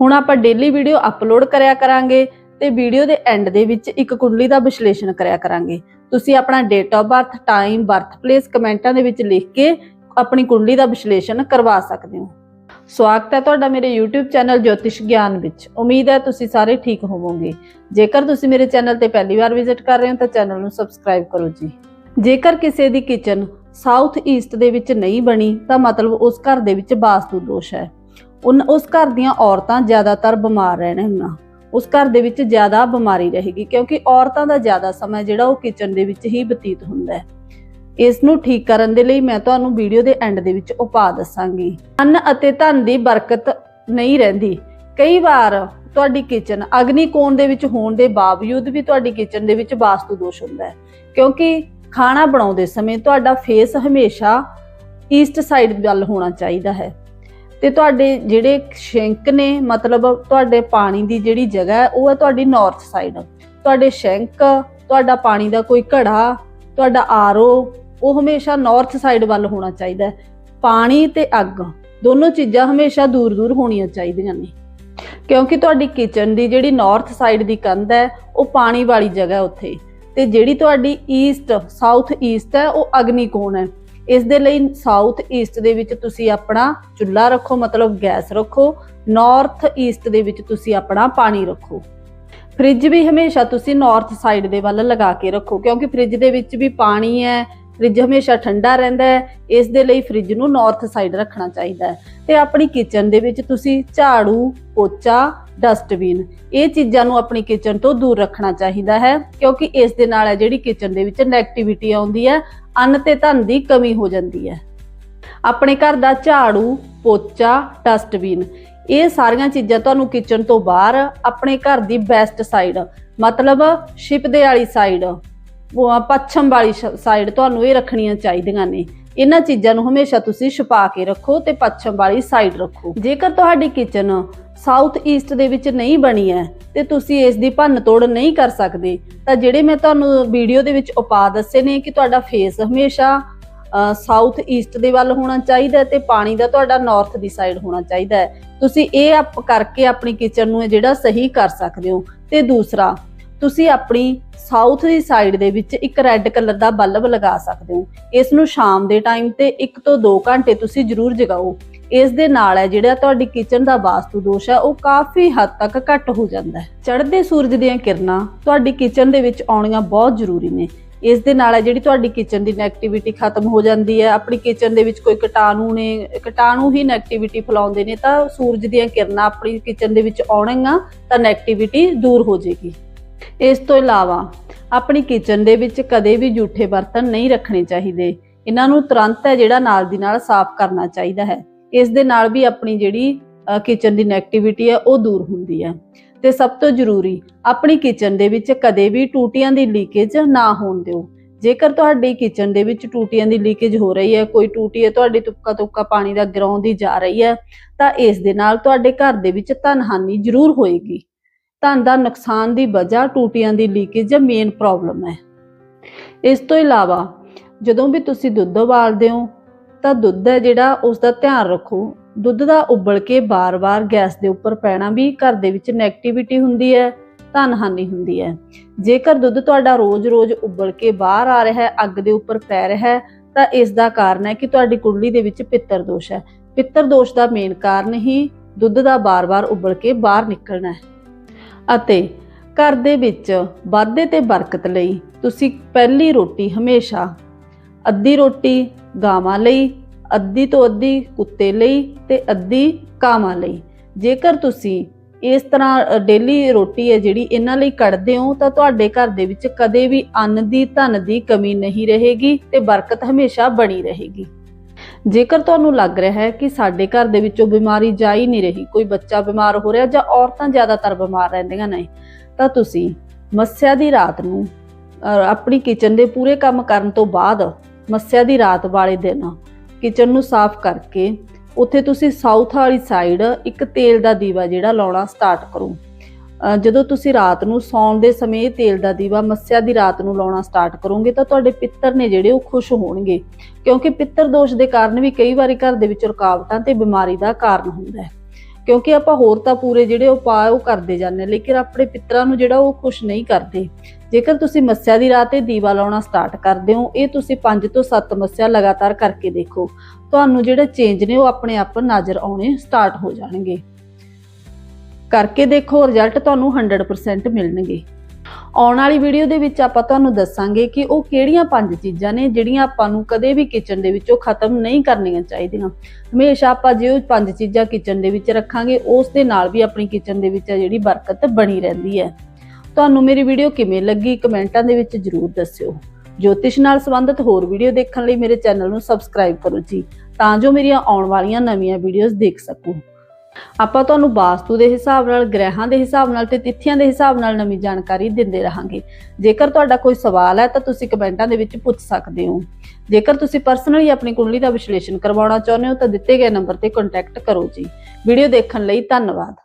ਹੁਣ ਆਪਾਂ daily video upload ਕਰਿਆ ਕਰਾਂਗੇ ਤੇ ਵੀਡੀਓ ਦੇ ਐਂਡ ਦੇ ਵਿੱਚ ਇੱਕ ਕੁੰਡਲੀ ਦਾ ਵਿਸ਼ਲੇਸ਼ਣ ਕਰਿਆ ਕਰਾਂਗੇ। ਤੁਸੀਂ ਆਪਣਾ date of birth time birth place ਕਮੈਂਟਾਂ ਦੇ ਵਿੱਚ ਲਿਖ ਕੇ ਆਪਣੀ ਕੁੰਡਲੀ ਦਾ ਵਿਸ਼ਲੇਸ਼ਣ ਕਰਵਾ ਸਕਦੇ ਹੋ। ਸਵਾਗਤ ਹੈ ਤੁਹਾਡਾ ਮੇਰੇ YouTube ਚੈਨਲ ਜੋਤਿਸ਼ ਗਿਆਨ ਵਿੱਚ। ਉਮੀਦ ਹੈ ਤੁਸੀਂ ਸਾਰੇ ਠੀਕ ਹੋਵੋਗੇ। ਜੇਕਰ ਤੁਸੀਂ ਮੇਰੇ ਚੈਨਲ ਤੇ ਪਹਿਲੀ ਵਾਰ ਵਿਜ਼ਿਟ ਕਰ ਰਹੇ ਹੋ ਤਾਂ ਚੈਨਲ ਨੂੰ ਸਬਸਕ੍ਰਾਈਬ ਕਰੋ ਜੀ। ਜੇਕਰ ਕਿਸੇ ਦੀ ਕਿਚਨ ਸਾਊਥ ਈਸਟ ਦੇ ਵਿੱਚ ਨਹੀਂ ਬਣੀ ਤਾਂ ਮਤਲਬ ਉਸ ਘਰ ਦੇ ਵਿੱਚ ਵਾਸਤੂ ਦੋਸ਼ ਹੈ। ਉਨ ਉਸ ਘਰ ਦੀਆਂ ਔਰਤਾਂ ਜ਼ਿਆਦਾਤਰ ਬਿਮਾਰ ਰਹਿਣਗੀਆਂ ਉਸ ਘਰ ਦੇ ਵਿੱਚ ਜ਼ਿਆਦਾ ਬਿਮਾਰੀ ਰਹੇਗੀ ਕਿਉਂਕਿ ਔਰਤਾਂ ਦਾ ਜ਼ਿਆਦਾ ਸਮਾਂ ਜਿਹੜਾ ਉਹ ਕਿਚਨ ਦੇ ਵਿੱਚ ਹੀ ਬਤੀਤ ਹੁੰਦਾ ਹੈ। ਇਸ ਨੂੰ ਠੀਕ ਕਰਨ ਦੇ ਲਈ ਮੈਂ ਤੁਹਾਨੂੰ ਵੀਡੀਓ ਦੇ ਐਂਡ ਦੇ ਵਿੱਚ ਉਪਾਅ ਦੱਸਾਂਗੀ। ਅੰਨ ਅਤੇ ਧਨ ਦੀ ਬਰਕਤ ਨਹੀਂ ਰਹਿੰਦੀ। ਕਈ ਵਾਰ ਤੁਹਾਡੀ ਕਿਚਨ ਅਗਨੀ ਕੋਣ ਦੇ ਵਿੱਚ ਹੋਣ ਦੇ ਬਾਵਜੂਦ ਵੀ ਤੁਹਾਡੀ ਕਿਚਨ ਦੇ ਵਿੱਚ ਵਾਸਤੂ ਦੋਸ਼ ਹੁੰਦਾ ਹੈ। ਕਿਉਂਕਿ ਖਾਣਾ ਬਣਾਉਂਦੇ ਸਮੇਂ ਤੁਹਾਡਾ ਫੇਸ ਹਮੇਸ਼ਾ ਈਸਟ ਸਾਈਡ ਵੱਲ ਹੋਣਾ ਚਾਹੀਦਾ ਹੈ। ਤੇ ਤੁਹਾਡੇ ਜਿਹੜੇ ਸ਼ੈਂਕ ਨੇ, ਮਤਲਬ ਤੁਹਾਡੇ ਪਾਣੀ ਦੀ ਜਿਹੜੀ ਜਗ੍ਹਾ ਹੈ, ਉਹ ਹੈ ਤੁਹਾਡੀ ਨਾਰਥ ਸਾਈਡ ਤੁਹਾਡੇ ਸ਼ੈਂਕ, ਤੁਹਾਡਾ ਪਾਣੀ ਦਾ ਕੋਈ ਘੜਾ, ਤੁਹਾਡਾ ਆਰਓ ਉਹ ਹਮੇਸ਼ਾ ਨਾਰਥ ਸਾਈਡ ਵੱਲ ਹੋਣਾ ਚਾਹੀਦਾ ਹੈ। ਪਾਣੀ ਤੇ ਅੱਗ, ਦੋਨੋਂ ਚੀਜ਼ਾਂ ਹਮੇਸ਼ਾ ਦੂਰ-ਦੂਰ ਹੋਣੀਆਂ ਚਾਹੀਦੀਆਂ ਨੇ। ਕਿਉਂਕਿ ਤੁਹਾਡੀ ਕਿਚਨ ਦੀ ਜਿਹੜੀ ਨਾਰਥ ਸਾਈਡ ਦੀ ਕੰਧ ਹੈ, ਉਹ ਪਾਣੀ ਵਾਲੀ ਜਗ੍ਹਾ ਉੱਥੇ। ਤੇ ਜਿਹੜੀ ਤੁਹਾਡੀ ਈਸਟ ਸਾਊਥ ਈਸਟ ਹੈ, ਉਹ ਅਗਨੀ ਕੋਣ ਹੈ। ਇਸ ਦੇ ਲਈ ਸਾਊਥ ਈਸਟ ਦੇ ਵਿੱਚ ਤੁਸੀਂ ਆਪਣਾ ਚੁੱਲ੍ਹਾ ਰੱਖੋ, ਮਤਲਬ ਗੈਸ ਰੱਖੋ। ਨਾਰਥ ਈਸਟ ਦੇ ਵਿੱਚ ਤੁਸੀਂ ਆਪਣਾ ਪਾਣੀ ਰੱਖੋ। ਫ੍ਰਿਜ ਵੀ ਹਮੇਸ਼ਾ ਤੁਸੀਂ ਨਾਰਥ ਸਾਈਡ ਦੇ ਵੱਲ ਲਗਾ ਕੇ ਰੱਖੋ, ਕਿਉਂਕਿ ਫ੍ਰਿਜ ਦੇ ਵਿੱਚ ਵੀ ਪਾਣੀ ਹੈ ਫ੍ਰਿਜ ਹਮੇਸ਼ਾ ਠੰਡਾ ਰਹਿੰਦਾ ਹੈ। ਇਸ ਦੇ ਲਈ ਫ੍ਰਿਜ ਨੂੰ ਨਾਰਥ ਸਾਈਡ ਰੱਖਣਾ ਚਾਹੀਦਾ ਹੈ। ਤੇ ਆਪਣੀ ਕਿਚਨ ਦੇ ਵਿੱਚ ਤੁਸੀਂ ਝਾੜੂ, ਪੋਚਾ ਡਸਟਬਿਨ। ਇਹ ਚੀਜ਼ਾਂ ਨੂੰ ਆਪਣੀ ਕਿਚਨ ਤੋਂ ਦੂਰ ਰੱਖਣਾ ਚਾਹੀਦਾ ਹੈ, ਕਿਉਂਕਿ ਇਸ ਦੇ ਨਾਲ ਹੈ ਜਿਹੜੀ ਕਿਚਨ ਦੇ ਵਿੱਚ ਨੈਗੇਟਿਵਿਟੀ ਆਉਂਦੀ ਹੈ, ਅੰਨ ਤੇ ਧਨ ਦੀ ਕਮੀ ਹੋ ਜਾਂਦੀ ਹੈ। ਆਪਣੇ ਘਰ ਦਾ ਝਾੜੂ, ਪੋਚਾ, ਡਸਟਬਿਨ, ਇਹ ਸਾਰੀਆਂ ਚੀਜ਼ਾਂ ਤੁਹਾਨੂੰ ਕਿਚਨ ਤੋਂ ਬਾਹਰ ਆਪਣੇ ਘਰ ਦੀ ਬੈਸਟ ਸਾਈਡ ਮਤਲਬ ਸ਼ਿਪ ਦੇ ਵਾਲੀ ਸਾਈਡ ਪੱਛਮ ਵਾਲੀ ਸਾਈਡ ਤੁਹਾਨੂੰ ਇਹ ਰੱਖਣੀਆਂ ਚਾਹੀਦੀਆਂ ਨੇ। ਇਹਨਾਂ ਚੀਜ਼ਾਂ ਨੂੰ ਹਮੇਸ਼ਾ ਤੁਸੀਂ ਛੁਪਾ ਕੇ ਰੱਖੋ ਤੇ ਪੱਛਮ ਵਾਲੀ ਸਾਈਡ ਰੱਖੋ। ਜੇਕਰ ਤੁਹਾਡੀ ਕਿਚਨ ਸਾਊਥ ਈਸਟ ਦੇ ਵਿੱਚ ਨਹੀਂ ਬਣੀ ਹੈ ਤੇ ਤੁਸੀਂ ਇਸ ਦੀ ਭੰਨ ਤੋੜ ਨਹੀਂ ਕਰ ਸਕਦੇ, ਤਾਂ ਜਿਹੜੇ ਮੈਂ ਤੁਹਾਨੂੰ ਵੀਡੀਓ ਦੇ ਵਿੱਚ ਉਪਾਅ ਦੱਸੇ ਨੇ ਕਿ ਤੁਹਾਡਾ ਫੇਸ ਹਮੇਸ਼ਾ ਸਾਊਥ ਈਸਟ ਦੇ ਵੱਲ ਹੋਣਾ ਚਾਹੀਦਾ ਤੇ ਪਾਣੀ ਦਾ ਤੁਹਾਡਾ ਨਾਰਥ ਦੀ ਸਾਈਡ ਹੋਣਾ ਚਾਹੀਦਾ ਹੈ। ਤੁਸੀਂ ਇਹ ਆਪ ਕਰਕੇ ਆਪਣੀ ਕਿਚਨ ਨੂੰ ਜਿਹੜਾ ਸਹੀ ਕਰ ਸਕਦੇ ਹੋ। ਤੇ ਦੂਸਰਾ ਤੁਸੀਂ ਆਪਣੀ ਸਾਊਥ ਦੀ ਸਾਈਡ ਦੇ ਵਿੱਚ ਇੱਕ ਰੈੱਡ ਕਲਰ ਦਾ ਬਲਬ ਲਗਾ ਸਕਦੇ ਹੋ। ਇਸ ਨੂੰ ਸ਼ਾਮ ਦੇ ਟਾਈਮ ਤੇ 1 ਤੋਂ 2 ਘੰਟੇ ਤੁਸੀਂ ਜ਼ਰੂਰ ਜਗਾਓ। ਇਸ ਦੇ ਨਾਲ ਹੈ ਜਿਹੜਾ ਤੁਹਾਡੀ ਕਿਚਨ ਦਾ ਵਾਸਤੂ ਦੋਸ਼ ਹੈ, ਉਹ ਕਾਫੀ ਹੱਦ ਤੱਕ ਘੱਟ ਹੋ ਜਾਂਦਾ ਹੈ। ਚੜ੍ਹਦੇ ਸੂਰਜ ਦੀਆਂ ਕਿਰਨਾਂ ਤੁਹਾਡੀ ਕਿਚਨ ਦੇ ਵਿੱਚ ਆਉਣੀਆਂ ਬਹੁਤ ਜ਼ਰੂਰੀ ਨੇ। ਇਸ ਦੇ ਨਾਲ ਹੈ ਜਿਹੜੀ ਤੁਹਾਡੀ ਕਿਚਨ ਦੀ ਨੈਗੇਟਿਵਿਟੀ ਖਤਮ ਹੋ ਜਾਂਦੀ ਹੈ, ਆਪਣੀ ਕਿਚਨ ਦੇ ਵਿੱਚ ਕੋਈ ਕੀਟਾਣੂ ਨੇ, ਕੀਟਾਣੂ ਹੀ ਨੈਗੇਟਿਵਿਟੀ ਫੈਲਾਉਂਦੇ ਨੇ, ਤਾਂ ਸੂਰਜ ਦੀਆਂ ਕਿਰਨਾਂ ਆਪਣੀ ਕਿਚਨ ਦੇ ਵਿੱਚ ਆਉਣਗੀਆਂ, ਤਾਂ ਨੈਗੇਟਿਵਿਟੀ ਦੂਰ ਹੋ ਜਾਏਗੀ। ਇਸ ਤੋਂ ਇਲਾਵਾ ਆਪਣੀ ਕਿਚਨ ਦੇ ਵਿੱਚ ਕਦੇ ਵੀ ਜੂਠੇ ਬਰਤਨ ਨਹੀਂ ਰੱਖਣੇ ਚਾਹੀਦੇ। ਇਹਨਾਂ ਨੂੰ ਤੁਰੰਤ ਹੈ ਜਿਹੜਾ ਨਾਲ ਦੀ ਨਾਲ ਸਾਫ਼ ਕਰਨਾ ਚਾਹੀਦਾ ਹੈ। ਇਸ ਦੇ ਨਾਲ ਵੀ ਆਪਣੀ ਜਿਹੜੀ ਕਿਚਨ ਦੀ ਨੈਗੇਟਿਵਿਟੀ ਹੈ, ਉਹ ਦੂਰ ਹੁੰਦੀ ਹੈ। ਤੇ ਸਭ ਤੋਂ ਜ਼ਰੂਰੀ, ਆਪਣੀ ਕਿਚਨ ਦੇ ਵਿੱਚ ਕਦੇ ਵੀ ਟੂਟੀਆਂ ਦੀ ਲੀਕੇਜ ਨਾ ਹੋਣ ਦਿਓ। ਜੇਕਰ ਤੁਹਾਡੀ ਕਿਚਨ ਦੇ ਵਿੱਚ ਟੂਟੀਆਂ ਦੀ ਲੀਕੇਜ ਹੋ ਰਹੀ ਹੈ, ਕੋਈ ਟੂਟੀ ਹੈ, ਤੁਹਾਡੀ ਤੁਪਕਾ ਤੁਪਕਾ ਪਾਣੀ ਦਾ ਗਰਾਉਂਦੀ ਜਾ ਰਹੀ ਹੈ, ਤਾਂ ਇਸ ਦੇ ਨਾਲ ਤੁਹਾਡੇ ਘਰ ਦੇ ਵਿੱਚ ਧਨ ਹਾਨੀ ਜ਼ਰੂਰ ਹੋਏਗੀ। ਧਨ ਦਾ ਨੁਕਸਾਨ ਦੀ ਵਜ੍ਹਾ ਟੂਟੀਆਂ ਦੀ ਲੀਕੇਜ ਜਾਂ ਮੇਨ ਪ੍ਰੋਬਲਮ ਹੈ ਇਸ ਤੋਂ ਇਲਾਵਾ, ਜਦੋਂ ਵੀ ਤੁਸੀਂ ਦੁੱਧ ਉਬਾਲਦੇ ਹੋ, ਤਾਂ ਦੁੱਧ ਹੈ ਜਿਹੜਾ ਉਸ ਦਾ ਧਿਆਨ ਰੱਖੋ। ਦੁੱਧ ਦਾ ਉਬਲ ਕੇ ਬਾਰ-ਬਾਰ ਗੈਸ ਦੇ ਉੱਪਰ ਪੈਣਾ ਵੀ ਘਰ ਦੇ ਵਿੱਚ ਨੈਗੇਟਿਵਿਟੀ ਹੁੰਦੀ ਹੈ ਧਨ ਹਾਨੀ ਹੁੰਦੀ ਹੈ। ਜੇਕਰ ਦੁੱਧ ਤੁਹਾਡਾ ਰੋਜ਼-ਰੋਜ਼ ਉਬਲ ਕੇ ਬਾਹਰ ਆ ਰਿਹਾ ਹੈ, ਅੱਗ ਦੇ ਉੱਪਰ ਪੈ ਰਿਹਾ ਹੈ, ਤਾਂ ਇਸ ਦਾ ਕਾਰਨ ਹੈ ਕਿ ਤੁਹਾਡੀ ਕੁੰਡਲੀ ਦੇ ਵਿੱਚ ਪਿੱਤਰ ਦੋਸ਼ ਹੈ। ਪਿੱਤਰ ਦੋਸ਼ ਦਾ ਮੇਨ ਕਾਰਨ ਹੀ ਦੁੱਧ ਦਾ ਬਾਰ-ਬਾਰ ਉਬਲ ਕੇ ਬਾਹਰ ਨਿਕਲਣਾ ਹੈ। ਅਤੇ ਘਰ ਦੇ ਵਿੱਚ ਵਾਧੇ ਤੇ ਬਰਕਤ ਲਈ ਤੁਸੀਂ ਪਹਿਲੀ ਰੋਟੀ ਹਮੇਸ਼ਾ ਅੱਧੀ ਰੋਟੀ ਗਾਵਾਂ ਲਈ, ਅੱਧੀ ਤੋਂ ਅੱਧੀ ਕੁੱਤੇ ਲਈ ਤੇ ਅੱਧੀ ਕਾਵਾਂ ਲਈ। ਜੇਕਰ ਤੁਸੀਂ ਇਸ ਤਰ੍ਹਾਂ ਡੇਲੀ ਰੋਟੀ ਹੈ ਜਿਹੜੀ ਇਹਨਾਂ ਲਈ ਕੱਢਦੇ ਹੋ, ਤਾਂ ਤੁਹਾਡੇ ਘਰ ਦੇ ਵਿੱਚ ਕਦੇ ਵੀ ਅੰਨ ਦੀ ਧਨ ਦੀ ਕਮੀ ਨਹੀਂ ਰਹੇਗੀ ਤੇ ਬਰਕਤ ਹਮੇਸ਼ਾ ਬਣੀ ਰਹੇਗੀ। ਜੇਕਰ ਤੁਹਾਨੂੰ ਲੱਗ ਰਿਹਾ ਹੈ ਕਿ ਸਾਡੇ ਘਰ ਦੇ ਵਿੱਚੋਂ ਬਿਮਾਰੀ ਜਾ ਹੀ ਨਹੀਂ ਰਹੀ, ਕੋਈ ਬੱਚਾ ਬਿਮਾਰ ਹੋ ਰਿਹਾ ਜਾਂ ਔਰਤਾਂ ਜ਼ਿਆਦਾਤਰ ਬਿਮਾਰ ਰਹਿੰਦੀਆਂ ਨੇ, ਤਾਂ ਤੁਸੀਂ ਮੱਸਿਆ ਦੀ ਰਾਤ ਨੂੰ ਆਪਣੀ ਕਿਚਨ ਦੇ ਪੂਰੇ ਕੰਮ ਕਰਨ ਤੋਂ ਬਾਅਦ ਮੱਸਿਆ ਦੀ ਰਾਤ ਵਾਲੇ ਦਿਨ ਕਿਚਨ ਨੂੰ ਸਾਫ਼ ਕਰਕੇ ਉੱਥੇ ਤੁਸੀਂ ਸਾਊਥ ਵਾਲੀ ਸਾਈਡ ਇੱਕ ਤੇਲ ਦਾ ਦੀਵਾ ਜਿਹੜਾ ਲਾਉਣਾ ਸਟਾਰਟ ਕਰੋ। ਜਦੋਂ ਤੁਸੀਂ ਰਾਤ ਨੂੰ ਸੌਣ ਦੇ ਸਮੇਂ ਤੇਲ ਦਾ ਦੀਵਾ ਮੱਸਿਆ ਦੀ ਰਾਤ ਨੂੰ ਲਾਉਣਾ ਸਟਾਰਟ ਕਰੋਗੇ ਤਾਂ ਤੁਹਾਡੇ ਪਿੱਤਰ ਨੇ ਜਿਹੜੇ ਉਹ ਖੁਸ਼ ਹੋਣਗੇ। ਕਿਉਂਕਿ ਪਿੱਤਰ ਦੋਸ਼ ਦੇ ਕਾਰਨ ਵੀ ਕਈ ਵਾਰੀ ਘਰ ਦੇ ਵਿੱਚ ਰੁਕਾਵਟਾਂ ਤੇ ਬਿਮਾਰੀ ਦਾ ਕਾਰਨ ਹੁੰਦਾ ਹੈ। ਕਿਉਂਕਿ ਆਪਾਂ ਹੋਰ ਤਾਂ ਪੂਰੇ ਜਿਹੜੇ ਉਪਾਅ ਉਹ ਕਰਦੇ ਜਾਂਦੇ ਲੇਕਿਨ ਆਪਣੇ ਪਿੱਤਰਾਂ ਨੂੰ ਜਿਹੜਾ ਉਹ ਖੁਸ਼ ਨਹੀਂ ਕਰਦੇ। ਜੇਕਰ ਤੁਸੀਂ ਮੱਸਿਆ ਦੀ ਰਾਤ ਤੇ ਦੀਵਾ ਲਾਉਣਾ ਸਟਾਰਟ ਕਰਦੇ ਹੋ, ਇਹ ਤੁਸੀਂ 5 ਤੋਂ 7 ਮੱਸਿਆ ਲਗਾਤਾਰ ਕਰਕੇ ਦੇਖੋ। ਤੁਹਾਨੂੰ ਜਿਹੜੇ ਚੇਂਜ ਨੇ ਉਹ ਆਪਣੇ ਆਪ ਨਜ਼ਰ ਆਉਣੇ ਸਟਾਰਟ ਹੋ ਜਾਣਗੇ। ਕਰਕੇ ਦੇਖੋ ਰਿਜ਼ਲਟ ਤੁਹਾਨੂੰ 100% ਮਿਲਣਗੇ। ਆਉਣ ਵਾਲੀ ਵੀਡੀਓ ਦੇ ਵਿੱਚ ਆਪਾਂ ਤੁਹਾਨੂੰ ਦੱਸਾਂਗੇ ਕਿ ਉਹ ਕਿਹੜੀਆਂ ਪੰਜ ਚੀਜ਼ਾਂ ਨੇ ਜਿਹੜੀਆਂ ਆਪਾਂ ਨੂੰ ਕਦੇ ਵੀ ਕਿਚਨ ਦੇ ਵਿੱਚੋਂ ਖਤਮ ਨਹੀਂ ਕਰਨੀਆਂ ਚਾਹੀਦੀਆਂ। ਹਮੇਸ਼ਾ ਆਪਾਂ ਜੇ ਉਹ ਪੰਜ ਚੀਜ਼ਾਂ ਕਿਚਨ ਦੇ ਵਿੱਚ ਰੱਖਾਂਗੇ, ਉਸ ਦੇ ਨਾਲ ਵੀ ਆਪਣੀ ਕਿਚਨ ਦੇ ਵਿੱਚ ਜਿਹੜੀ ਬਰਕਤ ਬਣੀ ਰਹਿੰਦੀ ਹੈ। ਤੁਹਾਨੂੰ ਮੇਰੀ ਵੀਡੀਓ ਕਿਵੇਂ ਲੱਗੀ ਕਮੈਂਟਾਂ ਦੇ ਵਿੱਚ ਜਰੂਰ ਦੱਸਿਓ। ਜੋਤਿਸ਼ ਨਾਲ ਸੰਬੰਧਿਤ ਹੋਰ ਵੀਡੀਓ ਦੇਖਣ ਲਈ ਮੇਰੇ ਚੈਨਲ ਨੂੰ ਸਬਸਕ੍ਰਾਈਬ ਕਰੋ ਜੀ, ਤਾਂ ਜੋ ਮੇਰੀਆਂ ਆਉਣ ਵਾਲੀਆਂ ਨਵੀਆਂ ਵੀਡੀਓਜ਼ ਦੇਖ ਸਕੋ। ਆਪਾਂ ਤੁਹਾਨੂੰ ਵਾਸਤੂ ਦੇ ਹਿਸਾਬ ਨਾਲ, ਗ੍ਰਹਿਾਂ ਦੇ ਹਿਸਾਬ ਨਾਲ ਤੇ ਤਿਥੀਆਂ ਦੇ ਹਿਸਾਬ ਨਾਲ ਨਵੀਂ ਜਾਣਕਾਰੀ ਦਿੰਦੇ ਰਹਾਂਗੇ। ਜੇਕਰ ਤੁਹਾਡਾ ਕੋਈ ਸਵਾਲ ਹੈ ਤਾਂ ਤੁਸੀਂ ਕਮੈਂਟਾਂ ਦੇ ਵਿੱਚ ਪੁੱਛ ਸਕਦੇ ਹੋ। ਜੇਕਰ ਤੁਸੀਂ ਪਰਸਨਲੀ ਆਪਣੀ ਕੁੰਡਲੀ ਦਾ ਵਿਸ਼ਲੇਸ਼ਣ ਕਰਵਾਉਣਾ ਚਾਹੁੰਦੇ ਹੋ ਤਾਂ ਦਿੱਤੇ ਗਏ ਨੰਬਰ ਤੇ ਕੰਟੈਕਟ ਕਰੋ ਜੀ। ਵੀਡੀਓ ਦੇਖਣ ਲਈ ਧੰਨਵਾਦ।